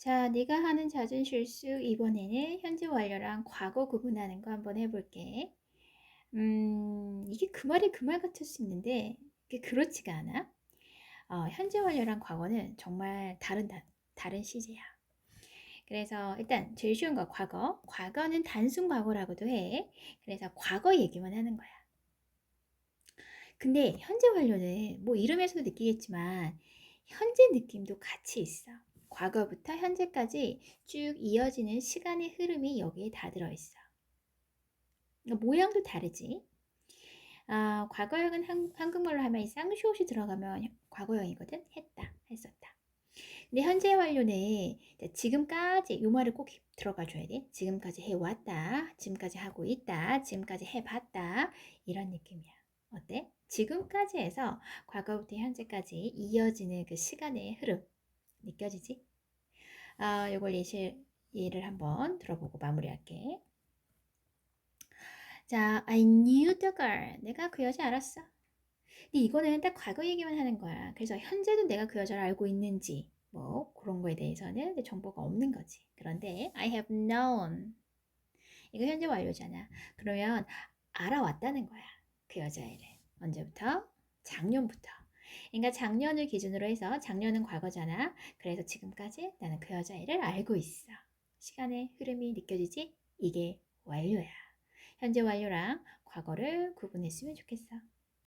자, 네가 하는 잦은 실수 이번에는 현재 완료랑 과거 구분하는 거 한번 해볼게. 음, 이게 그 말이 그 말 같을 수 있는데 그게 그렇지가 않아. 어, 현재 완료랑 과거는 정말 다른 다, 다른 시제야. 그래서 일단 제일 쉬운 거 과거. 과거는 단순 과거라고도 해. 그래서 과거 얘기만 하는 거야. 근데 현재 완료는 뭐 이름에서도 느끼겠지만 현재 느낌도 같이 있어. 과거부터 현재까지 쭉 이어지는 시간의 흐름이 여기에 다 들어있어. 그러니까 모양도 다르지. 아, 과거형은 한, 한국말로 하면 이 쌍시옷이 들어가면 과거형이거든. 했다, 했었다. 근데 현재 완료는 지금까지 이 말을 꼭 들어가 줘야 돼. 지금까지 해왔다, 지금까지 하고 있다, 지금까지 해봤다 이런 느낌이야. 어때? 지금까지 해서 과거부터 현재까지 이어지는 그 시간의 흐름 느껴지지? 아, 요걸 예시, 예를 한번 들어보고 마무리할게. 자, I knew the girl. 내가 그 여자 알았어. 근데 이거는 딱 과거 얘기만 하는 거야. 그래서 현재도 내가 그 여자를 알고 있는지 뭐 그런 거에 대해서는 정보가 없는 거지. 그런데 I have known. 이거 현재 완료잖아. 그러면 알아왔다는 거야. 그 여자애를. 언제부터? 작년부터. 그러니까 작년을 기준으로 해서 작년은 과거잖아. 그래서 지금까지 나는 그 여자애를 알고 있어. 시간의 흐름이 느껴지지? 이게 완료야. 현재 완료랑 과거를 구분했으면 좋겠어.